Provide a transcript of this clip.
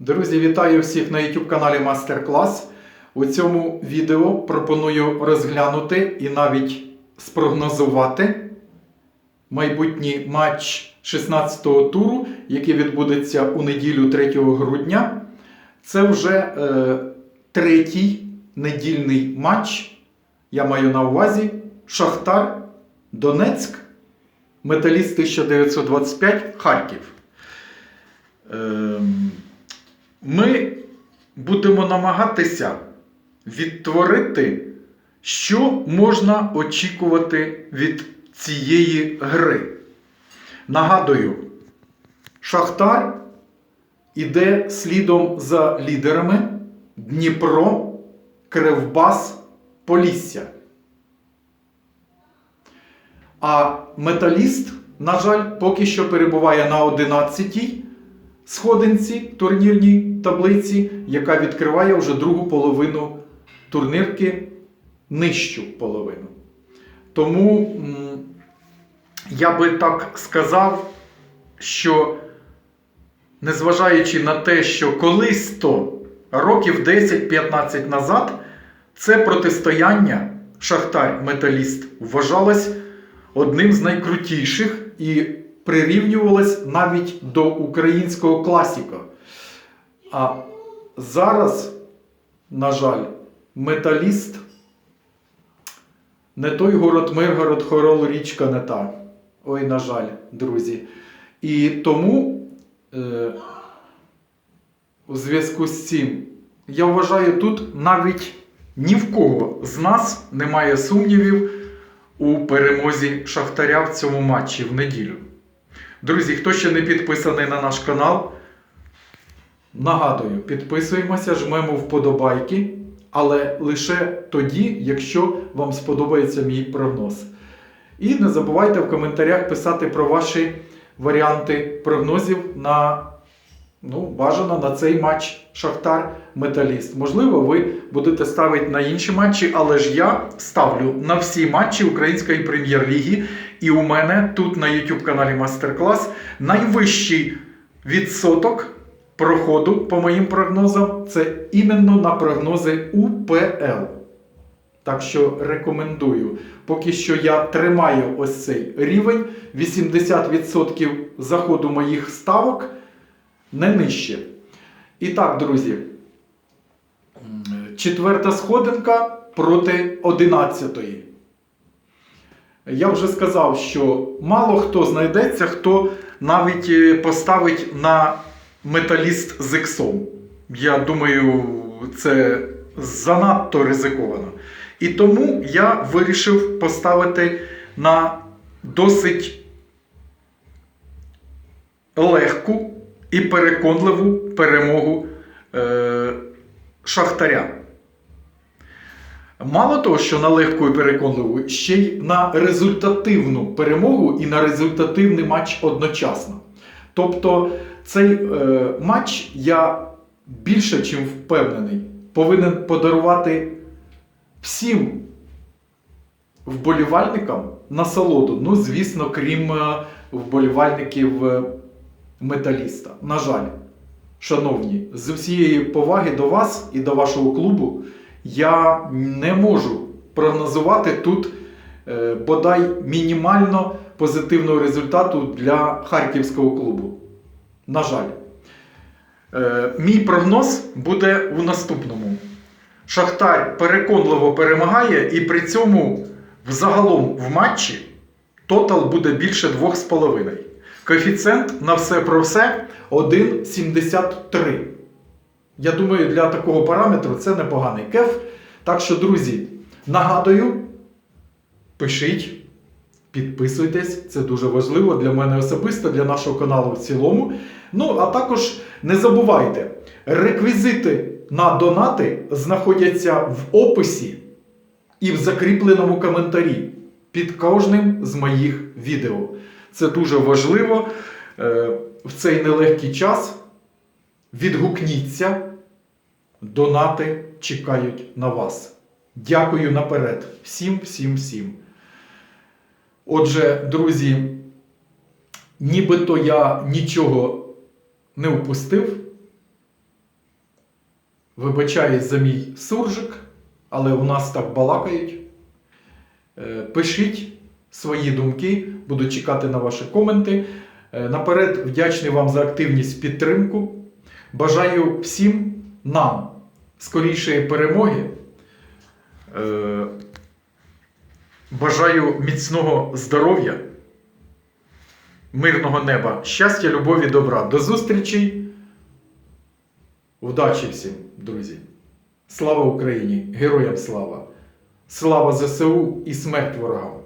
Друзі, вітаю всіх на YouTube каналі Мастер Клас. У цьому відео пропоную розглянути і навіть спрогнозувати майбутній матч 16-го туру, який відбудеться у неділю 3 грудня. Це вже е, третій недільний матч. Я маю на увазі Шахтар, Донецьк, Металіст 1925, Харків. Ем, ми будемо намагатися відтворити, що можна очікувати від цієї гри. Нагадую, Шахтар іде слідом за лідерами Дніпро, Кривбас, Полісся. А металіст, на жаль, поки що перебуває на 11-й сходинці турнірній таблиці, яка відкриває вже другу половину турнірки, нижчу половину. Тому я би так сказав, що незважаючи на те, що колись то років 10-15 назад це протистояння Шахтар-Металіст вважалось одним з найкрутіших і прирівнювалось навіть до українського класіка. А зараз, на жаль, металіст не той город Миргород, Хорол, річка не та. Ой, на жаль, друзі. І тому е, у зв'язку з цим я вважаю, тут навіть ні в кого з нас немає сумнівів у перемозі Шахтаря в цьому матчі в неділю. Друзі, хто ще не підписаний на наш канал, нагадую, підписуємося, жмемо вподобайки, але лише тоді, якщо вам сподобається мій прогноз. І не забувайте в коментарях писати про ваші варіанти прогнозів на ну, бажано на цей матч Шахтар Металіст. Можливо, ви будете ставити на інші матчі, але ж я ставлю на всі матчі Української прем'єр-ліги. І у мене тут на YouTube каналі Мастер-клас найвищий відсоток проходу по моїм прогнозам це іменно на прогнози УПЛ. Так що рекомендую. Поки що я тримаю ось цей рівень 80% заходу моїх ставок не нижче. І так, друзі, четверта сходинка проти одинадцятої. Я вже сказав, що мало хто знайдеться, хто навіть е, поставить на металіст з іксом. Я думаю, це занадто ризиковано. І тому я вирішив поставити на досить легку і переконливу перемогу е, Шахтаря. Мало того, що на легку і переконливу, ще й на результативну перемогу і на результативний матч одночасно. Тобто цей е, матч я більше чим впевнений, повинен подарувати всім вболівальникам насолоду. Ну, звісно, крім е, вболівальників е, металіста. На жаль, шановні, з всієї поваги до вас і до вашого клубу я не можу прогнозувати тут е, бодай мінімально позитивного результату для харківського клубу. На жаль. Е, Мій прогноз буде у наступному. Шахтар переконливо перемагає, і при цьому взагалом в матчі тотал буде більше 2,5. Коефіцієнт на все про все 1,73. Я думаю, для такого параметру це непоганий кеф. Так що, друзі, нагадую, пишіть, підписуйтесь, це дуже важливо для мене особисто, для нашого каналу в цілому. Ну, а також не забувайте, реквізити на донати знаходяться в описі і в закріпленому коментарі під кожним з моїх відео. Це дуже важливо е, в цей нелегкий час. Відгукніться, донати чекають на вас. Дякую наперед. Всім, всім, всім. Отже, друзі, нібито я нічого не упустив. Вибачаюсь за мій суржик, але у нас так балакають. Е, Пишіть свої думки, буду чекати на ваші коменти. Е, Наперед вдячний вам за активність підтримку. Бажаю всім нам скорішої перемоги. Е, Бажаю міцного здоров'я, мирного неба, щастя, любові, добра. До зустрічі. Удачі всім, друзі. Слава Україні! Героям слава! Слава ЗСУ і смерть ворогам!